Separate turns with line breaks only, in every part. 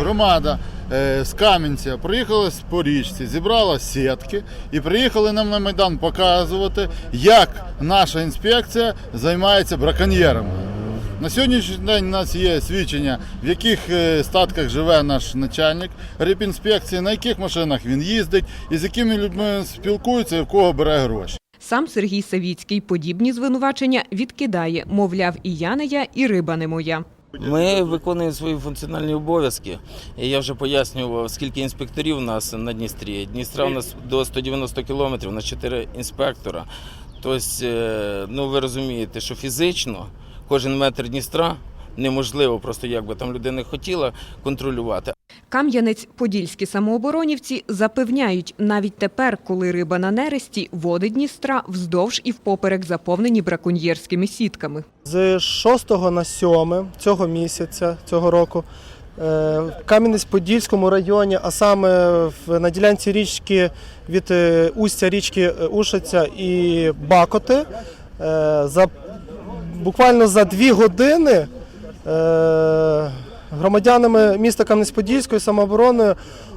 Громада е, з Кам'янця приїхала з- по річці, зібрала сітки і приїхали нам на Майдан показувати, як наша інспекція займається браконьєрами. На сьогоднішній день у нас є свідчення, в яких е, статках живе наш начальник рибінспекції, на яких машинах він їздить і з якими людьми спілкується і в кого бере гроші.
Сам Сергій Савіцький подібні звинувачення відкидає, мовляв, і я не я, і риба не моя.
Ми виконуємо свої функціональні обов'язки. Я вже пояснював, скільки інспекторів у нас на Дністрі. Дністра у нас до 190 кілометрів на 4 інспектора. Тобто, ну ви розумієте, що фізично кожен метр Дністра неможливо, просто як би там людина хотіла контролювати.
Кам'янець-Подільські самооборонівці запевняють, навіть тепер, коли риба на нересті, води Дністра вздовж і впоперек заповнені браконьєрськими сітками.
З 6 на 7 цього місяця, цього року, е, в Кам'янець-Подільському районі, а саме на ділянці річки від е, устя річки е, Ушиця і Бакоти, за, буквально за дві години громадянами міста Кам'янець-Подільської самообороною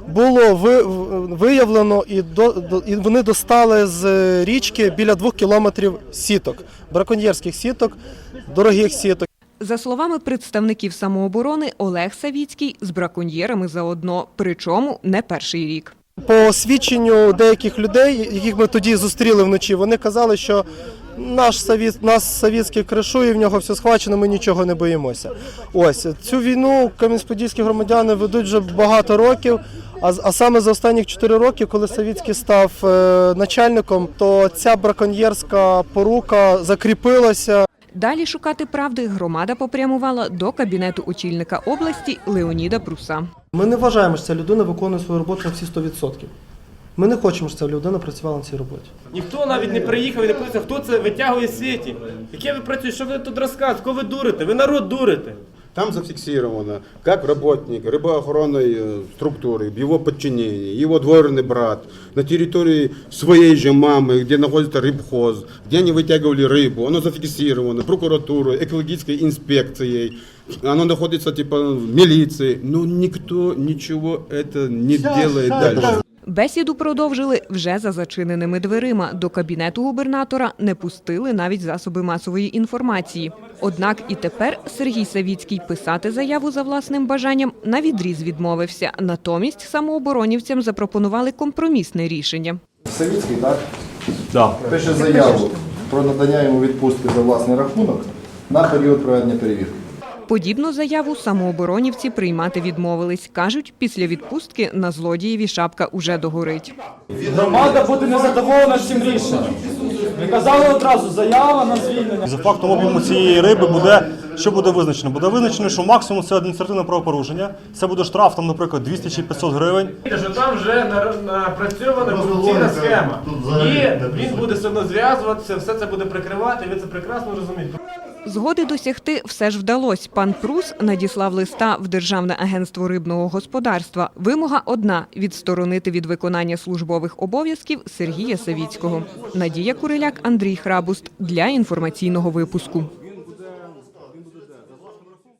було ви- виявлено і, і вони достали з річки біля двох кілометрів сіток, браконьєрських сіток, дорогих сіток.
За словами представників самооборони, Олег Савіцький з браконьєрами заодно, причому не перший рік.
По свідченню деяких людей, яких ми тоді зустріли вночі, вони казали, що наш Савіт, нас Савіцький кришує, в нього все схвачено, ми нічого не боїмося. Ось цю війну кам'янець-подільські громадяни ведуть вже багато років. А, а саме за останні 4 роки, коли Савіцький став е, начальником, то ця браконьєрська порука закріпилася.
Далі шукати правди громада попрямувала до кабінету очільника області Леоніда Пруса.
Ми не вважаємо, що ця людина виконує свою роботу на всі 100%. Ми не хочемо, щоб ця людина працювала на цій роботі.
Ніхто навіть не приїхав і не подивився, хто це витягує сіті. Яке ви працюєте, що ви тут розказуєте, кого ви дурите? Ви народ дурите.
Там зафиксировано, как работник рыбоохранной э, структуры, в его подчинении, его двоюродный брат, на территории своей же мамы, где находится рыбхоз, где они вытягивали рыбу, оно зафиксировано прокуратурой, экологической инспекцией, оно находится типа в милиции, но никто ничего это не делает дальше.
Бесіду продовжили вже за зачиненими дверима. До кабінету губернатора не пустили навіть засоби масової інформації. Однак і тепер Сергій Савіцький писати заяву за власним бажанням на відріз відмовився. Натомість самооборонівцям запропонували компромісне рішення.
Савіцький, так?
Да.
Пише заяву про надання йому відпустки за власний рахунок на період проведення перевірки.
Подібну заяву самооборонівці приймати відмовились. Кажуть, після відпустки на злодієві шапка уже догорить.
Громада буде незадоволена цим рішенням. Ми казали одразу, заява на звільнення.
За фактом об'єму цієї риби буде, що буде визначено? Буде визначено, що максимум це адміністративне правопорушення. Це буде штраф, там, наприклад, 200 чи 500 гривень.
Що там вже напрацьована корупційна схема. І він буде все одно зв'язуватися, все це буде прикривати, ви це прекрасно розумієте.
Згоди досягти все ж вдалось. Пан Прус надіслав листа в Державне агентство рибного господарства. Вимога одна – відсторонити від виконання службових обов'язків Сергія Савіцького. Надія Куриляк, Андрій Храбуст для інформаційного випуску.